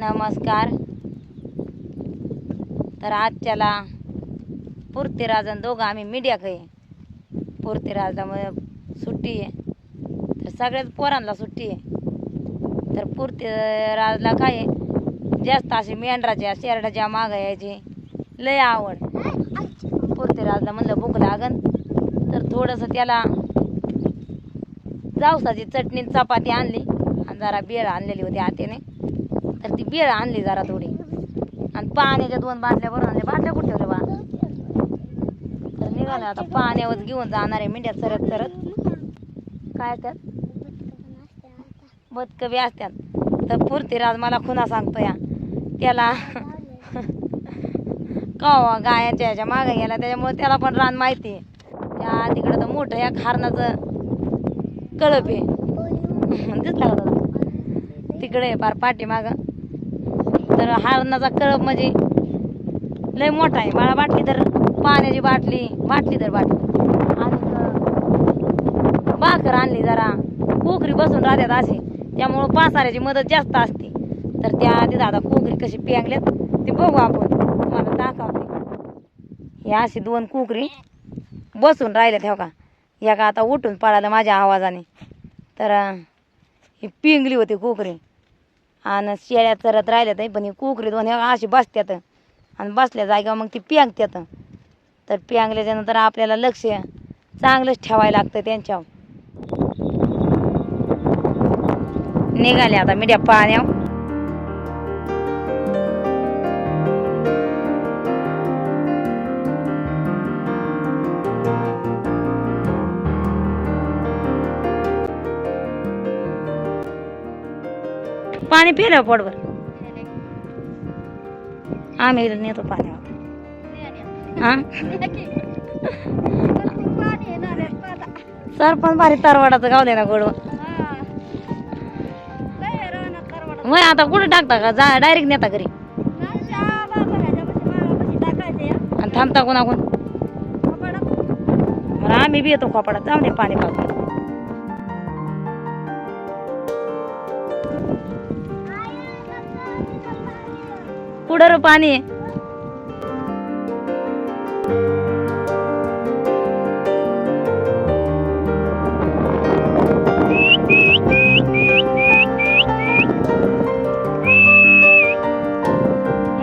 नमस्कार. तर आजच्याला पुरतीराजन दोघं आम्ही मीडिया खाई पुरतीराजला मग सुट्टी आहे. तर सगळ्याच पोरांना सुट्टी आहे. तर पुरतीराजला काय आहे, जास्त अशी मेंढराच्या शेरडाच्या मागं यायची. लय आवड. पुरतीराजला म्हणलं भूक लागन. तर थोडंसं त्याला जावसाची चटणी चपाती आणली. आणि जरा बेळ आणलेली होती आतेने तर ती बेळ आणली जरा थोडी. आणि पाण्याच्या दोन बाटल्या भरून आणल्या. बाटल्या कुठे ठेवल्या बा? तर निघालं आता. पाण्यावर घेऊन जाणार आहे मिंड्यात सरत सरत काय त्यात बदकं बी असतात. तर पुरतीराज मला खुना सांगतो या त्याला कवा गायाच्या ह्याच्या मागे गेला. त्याच्यामुळे त्याला पण रान माहिती आहे. त्या तिकडं तर मोठं या खारणाचं कळप आहे. दिसला होता तिकडे फार पार पाठीमागं. तर हरणाचा कळप म्हणजे लय मोठा आहे. बाळा बाटली तर पाण्याची बाटली बाटली तर बाटली. आणि भाकर आणली जरा. कोकरी बसून राहतात असे. त्यामुळं पासाऱ्याची मदत जास्त असते. तर त्या तिथं आता कोकरी कशी पेंगल्यात ते बघू आपण. तुम्हाला दाखवते. हे अशी दोन कोकरी बसून राहिल्यात हो का? या का आता उठून पळालं माझ्या आवाजाने. तर ही पिंगली होती कोकरी. आणि शेळ्या चरत राहिल्यात पण हे कुकरी दोन ह्या अशी बसत्यात. आणि बसल्या जागेवर मग ती प्यांगत्यात. तर प्यांगल्याच्यानंतर आपल्याला लक्ष चांगलंच ठेवायला लागतं त्यांच्यावर. निघाले आता मिड्या पाण्यावर. पाणी पिलं पोटभर. आम्ही नेतो पाण्यावर. हा? सरपंच भारी तरवाडाचं गाव दे ना गोडवा. मग आता कुठं टाकता का? जा डायरेक्ट नेता घरी. आणि थांबता कोणा कोण बरं आम्ही बी येतो खोपाडात जाऊ दे पाणी पाहतो कुठं पाणी आहे?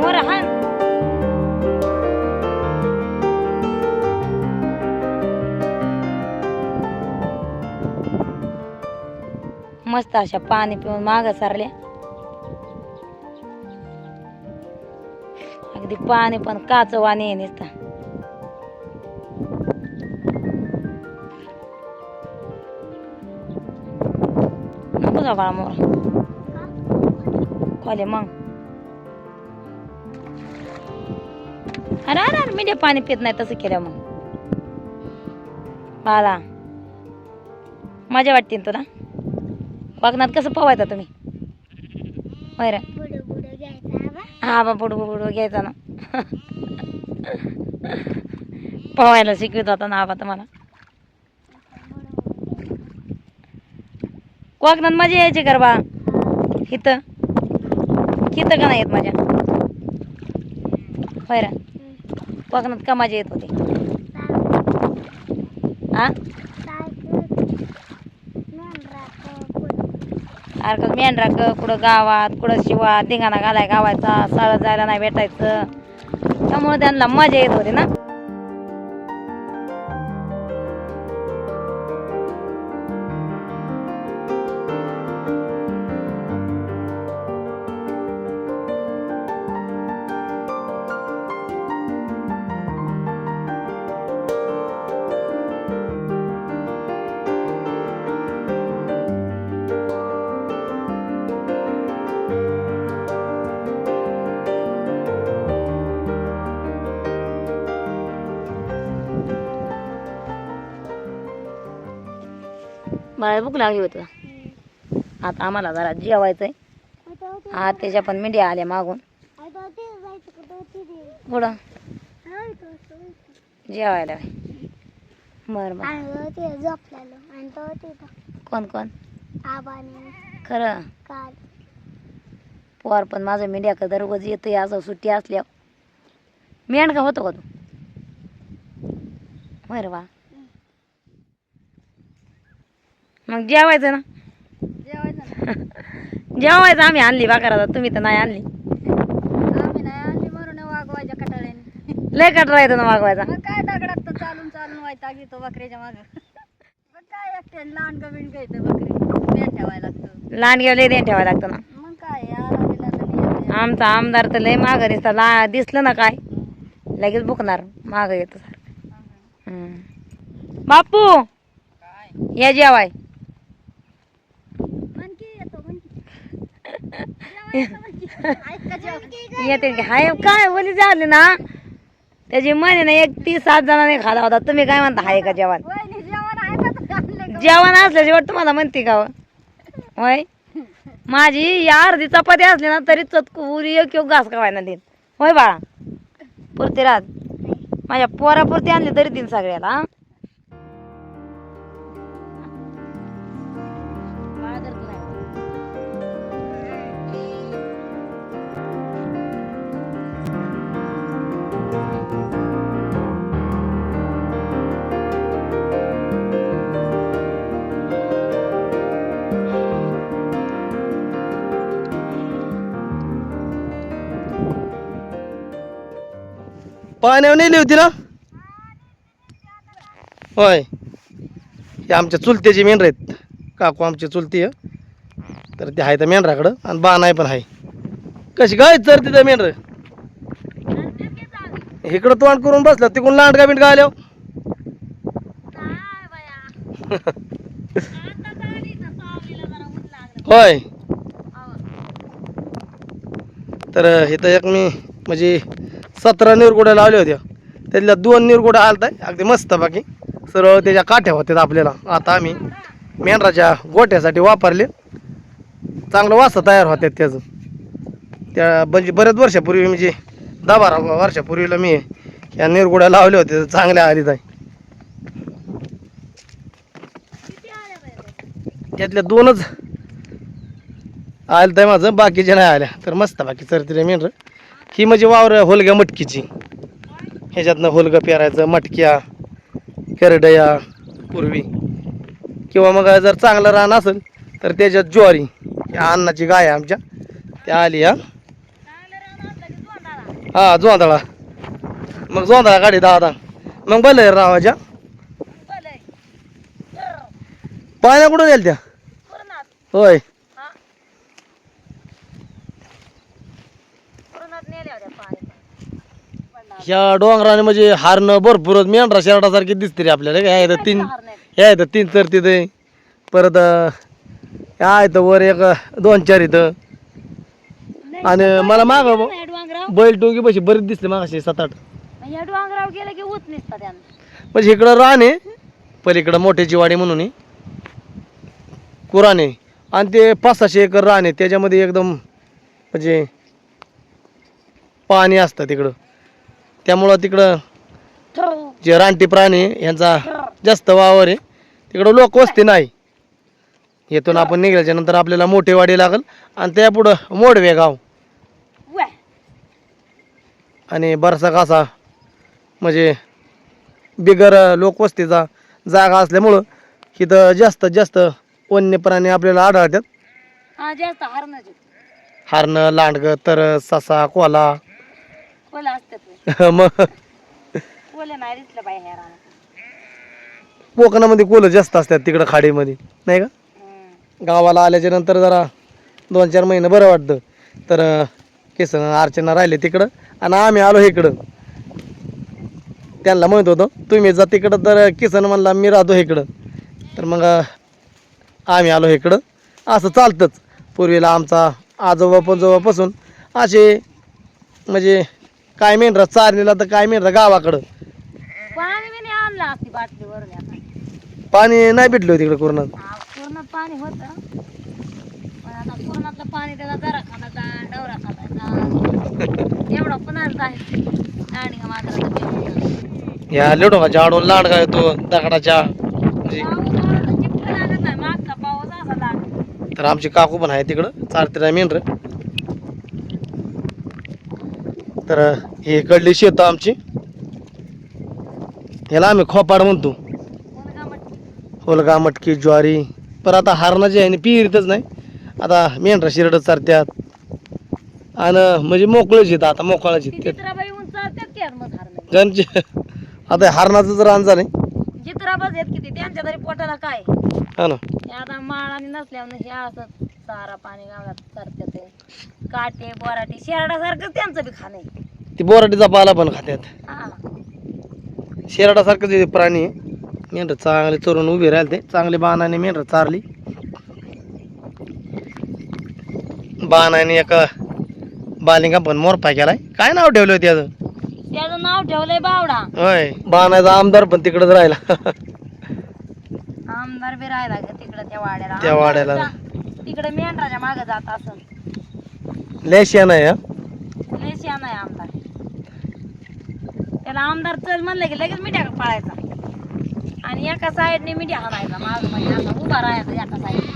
मोर मस्त अशा पाणी पिऊन माग सारल्या अगदी पाणी पण काच वाणी आहे नुसतं. नको जा बाळा मोर. खोले मग. अरे अरे मी पाणी पित नाही तसं केलं मग. बाळा मजा वाटते तुला? वागण्यात कसं पवायचा तुम्ही? होय रे. हा बा बुडू बुडू घ्यायचा ना. पोहायला शिकवित होता ना आबा तुम्हाला कोकणात मजा यायची गरबा. बा इथं का नाही येत मजा? होय रे. कोकणात का मजा येत होती? हा सारखं मेंढरा कुठं गावात कुठं शिवात धिंगाणा घालाय गावायचा सळ जायला नाही भेटायचं. त्यामुळे त्यांना मजा येत होती ना? मला भूक लागली होती. आता आम्हाला जरा जेवायचंय. हा त्याच्या पण मेंढ्या आल्या मागून. पुढं. जेवायला. बरं बरं. कोण कोण? खरं? पोर पण माझं मेंढ्याकडे दररोज येतं असं सुट्टी असल्यावर. मेंढका होतो का तू? बरं वा मग जेवायचं ना. जेवायचं जेवायचं आम्ही आणली बाकराला तुम्ही तर नाही आणली. आम्ही नाही आणली मरून वागवायच्या कटाळ्याने. लय कटरा येतो ना मागवायचा मग काय दगडात तर चालून चालून व्हायचा घेतो बकरीच्या माग. मग काय एकटे लहान गवीण घ्यायचं बकरी. पेट ठेवायला लागतं. लहान लय देण ठेवायला लागतं ना. मग काय आला तर. आमचा आमदार तर लय मागं दिसता ला दिसलं ना काय? लगेच बुकणार मागं येतं सारखं. हम्म. बापू या जेवाय म्हण की येतो म्हण की. जेवायचं म्हण की. ऐका जेवण. येते हाय काय बोली झाले ना? त्याची म्हणे ना एक तीस सात जणांनी खाला होता. तुम्ही काय म्हणता हाय का जेवण? जेवण का? जेवण तुम्हाला म्हणते का हो? होय? माझी या अर्धी चपाती असली ना तरी चतकुरी एक एक घास खावायला देईन होय बाळा? पुरते रात माझ्या पोरापुरती आणली तरी देईन सगळ्याला पाण्यावर नेली होती ना? होय. हे आमच्या चुलत्याची मेंढर आहेत. काकू आमची चुलती आहे तर ते आहे तर मेंढराकडं आणि बाणाय पण आहे. कशी काय तर तिथं मेंढर? इकडं तोंड करून बसलं तिकडून लांडगा बिंडगा आल्या होय. तर इथं एक मी म्हणजे सतरा निरगुड्या लावल्या होत्या त्यातल्या दोन निरगुड्या आलताय अगदी मस्त बाकी सरळ त्याच्या काठ्या होत्या आपल्याला. आता आम्ही मेंढराच्या गोठ्यासाठी वापरले. चांगलं वासा तयार होत्यात त्याचं. त्या म्हणजे बऱ्याच वर्षापूर्वी म्हणजे दहा बारा वर्षापूर्वीला मी या निरगुड्या लावल्या होत्या. चांगल्या आलीत. आहे त्यातल्या दोनच आलं तर माझं. बाकीच्या नाही आल्या. तर मस्त बाकी चरतिरे मेंढर. ही म्हणजे वावर होलग्या मटकीची. ह्याच्यातनं होलगं पेरायचं मटक्या करडया पूर्वी. किंवा मग जर चांगलं रान असेल तर त्याच्यात ज्वारी. या अन्नाची गाय आमच्या. त्या आली हा. हा जोंधळा. मग जोंधळा गाडी दादा. मग भले रावाच्या पाण्या कुठं गेल त्या होय. ह्या डोंगराने म्हणजे हारणं भरपूरच मेंढरा शेरडासारखी दिसते रे आपल्याला. ह्या इथं तीन ह्या इथं तीन तर तिथे. परत ह्या इथं वर एक दोन चार इथं. आणि मला माग या बैल टोंगी बशी बरीच दिसले मागाशी सात आठ या गेलं की होत म्हणजे इकडं रान आहे पलीकडं मोठ्याची वाडी म्हणून आहे. कुराण. आहे आणि ते पाच सहाशे एकर रान आहे त्याच्यामध्ये एकदम म्हणजे पाणी असतं तिकडं. त्यामुळं तिकडं जे रानटी प्राणी यांचा जास्त वावर आहे. तिकडं लोक वस्ती नाही. येथून आपण निघाल्याच्या नंतर आपल्याला मोठेवाडी लागल. आणि त्यापुढं मोडवे गाव. आणि बरसा कासा. म्हणजे बिगर लोकवस्तीचा जागा असल्यामुळं इथं जास्त जास्त वन्य प्राणी आपल्याला आढळतात. जास्त हरणाचे हरणं लांडगं तर ससा कोला. कोला असतात मग. कोले नाही दिसलं बाई ह्या रानात. कोकणामध्ये कोलं जास्त असतात तिकडं खाडीमध्ये. नाही का? हम्म. गावाला आल्याच्यानंतर जरा दोन चार महिने बरं वाटतं. तर केसन अर्चना राहिले तिकडं आणि आम्ही आलो इकडं. त्यांना म्हणत होतो तुम्ही जा तिकडं तर किसन म्हणला मी राहतो इकडं. तर मग आम्ही आलो इकडं. असं चालतंच. पूर्वीला आमचा आजोबा पंजोबापासून असे म्हणजे काय मेंढरा चारलेला तर काय मेंढरा गावाकडं? पाणी बिणी आणलं असती बाटलीवरून आता पाणी नाही भेटलं तिकडं हा, पूर्णात पाणी होतं. पण आता पूर्णातलं पाणी त्याचा जरा खाण्याचा डवरा खाण्याचा एवढा पुन्हा आहे आणि का मात्र या लेडोंगाच्या आडून लांडगा येतो दगडाच्या? म्हणजे मागचा पाऊस असा लागला तर आमची काकू पण आहे तिकडं. चारतीला मेंढर. तर हे कडली शेतं आमची. ह्याला आम्ही खोपाड म्हणतो. होलगा मटकी ज्वारी. पण आता हारणं जे आहे ना पिरितच नाही. आता मेंढरा शिरडत चारत्यात. आणि म्हणजे मोकळंच येतं आता हारणे ज्यांचे आता हारणाचं जर रान झालंय चित्राबाज येत किती त्यांच्या तरी पोटाला काय? हा ना. हे आता माळ आणि नसल्यावर हे असं चारा पाणी गावात करतात ते. काटे बोराटे शेरडासारखं त्यांचं बी खाणं आहे. ती बोराटीचा पाला पण खात्यात. हा. शेरडासारखं जे प्राणी. मेंढर चांगले चरून उभे राहिले ते चांगले बाणाने मेंढर चारली. बाणाने एका बालिंगा पण मोरपा केलाय. काय नाव ठेवलं होतं त्याचं? त्याचं नाव ठेवलंय बावडा. होय. बाणाचा आमदार पण तिकडच राहिला. आमदार बी राहिला ग तिकडं त्या वाड्याला. त्या वाड्याला. आमदारचा तिकडे मेंढराच्या मागे जात असं लेशिया नाही हा? लय शान आहे आमदार. त्याला आमदार चल म्हणलं की लगेच मिठ्या पळायचा. आणि एका साईडने मिठ्या हाणायचा. माग म्हणजे असा उभा राहायचा एका साईड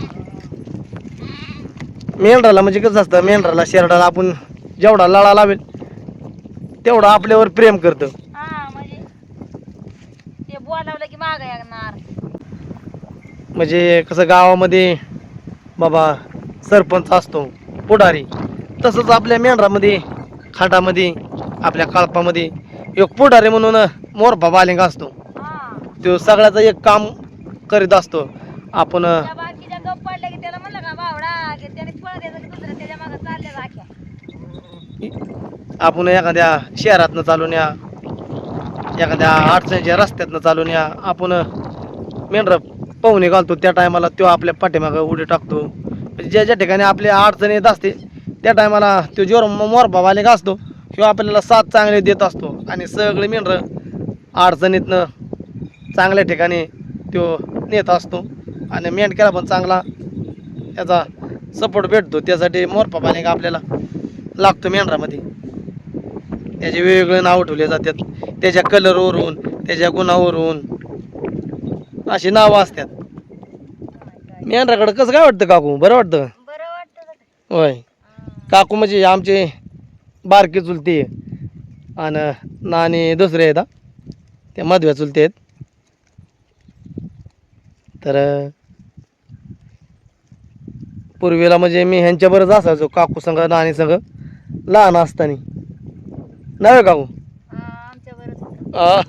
मेंढराला म्हणजे कसं असतं मेंढराला शेरडाला आपण जेवढा लळा लावेल तेवढं आपल्यावर प्रेम करतं. हा म्हणजे ते बोलावलं की माग येणार. म्हणजे कसं गावामध्ये बाबा सरपंच असतो पुढारी. तसंच आपल्या मेंढरामध्ये खाटामध्ये आपल्या कळपामध्ये एक पुढारी म्हणून मोरपा बालिंगा असतो. तो सगळ्याचं एक काम करीत असतो. आपण आपण एखाद्या शहरातनं चालून या एखाद्या अडचणीच्या रस्त्यातनं चालून या आपण मेंढर पाहुणे घालतो त्या टायमाला तो आपल्या पाठीमागं उडी टाकतो. म्हणजे ज्या ज्या ठिकाणी आपल्या अडचण येत असते त्या टायमाला तो जोर मोरबावाले घासतो असतो किंवा आपल्याला साथ चांगले देत असतो. आणि सगळे मेंढर अडचणीतनं चांगल्या ठिकाणी तो नेत असतो. आणि मेंढक्याला पण चांगला त्याचा सपोर्ट भेटतो. त्यासाठी मोरपा बालिंगा आपल्याला लागतो मेंढरामध्ये. त्याचे वेगवेगळे नावं ठेवले जातात. त्याच्या कलरवरून त्याच्या गुणावरून. अशी नावं असतात मेंढराकडं कसं काय वाटतं काकू? बरं वाटतं? होय. काकू म्हणजे आमचे बारके चुलते आणि नाणे दुसरे आहेत हा. त्या मधव्या चुलते आहेत. तर पूर्वीला म्हणजे मी ह्यांच्याबरोबर असायचो काकू संग नाणी संग लहान असताना. नाही काकू हा, आमच्या बरंच होतं. आ,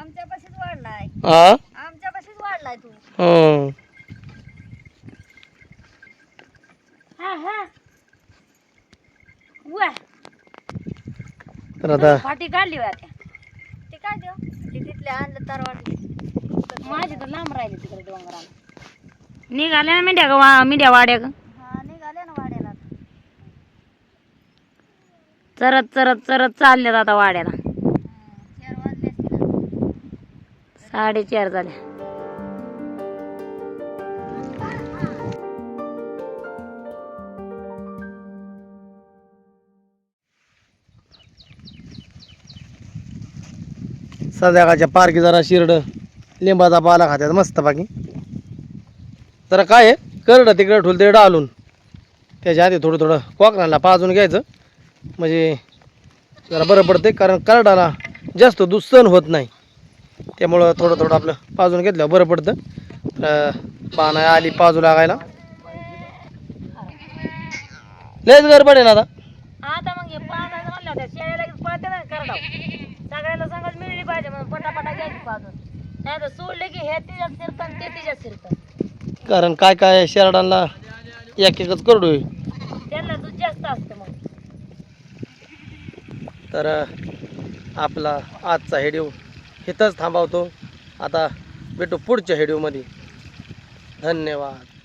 आमच्या पाशीच वाढलाय आ, आमच्या पाशीच वाढलाय तू. हं. हा हा. वा तर आता फाटी काढली होय त्या ते काय देऊ ते तिथले आणलं तर वाढले माझी तर लांब राहिली तिकडे डोंगराला. निघाल्या ना मिंड्या वा मिंड्या वाड्या ग. हा निघाले ना वाड्याला. चरत चरत चरत चालल्यात आता वाड्याला चार वाजले असतील आता. साडेचार झाल्या संध्याकाळच्या पारखी जरा शिरड लिंबाचा पाला खात्यात मस्त बाकी जरा काय आहे? करडं तिकडं ठुल ते डालून. त्याच्या आधी थोडं थोडं कोकणाला पाजून घ्यायचं. म्हणजे जरा बरं पडते कारण करडाला जास्त दूध सहन होत नाही. त्यामुळं थोडं थोडं आपलं पाजून घेतलं बरं पडतं. तर पाना आली पाजू लागायला. लयच गडबड आहे ना आता. आता मग हे पाहण्याचं म्हणलं होत्या शेळ्या लगेच पळते ना करडाव सगळ्याला संगत मिळली पाहिजे म्हणून पटापटा घ्यायची पाजून. नाही तर सोडले की हे तिच्यात शिरतं ते तिच्यात शिरतं. कारण काय काय शेरडांना एक एकच करडू त्यांना दूध जास्त असतं मग. तर आपला आजचा व्हिडिओ इथंच थांबवतो. आता भेटू पुढच्या व्हिडिओमध्ये धन्यवाद.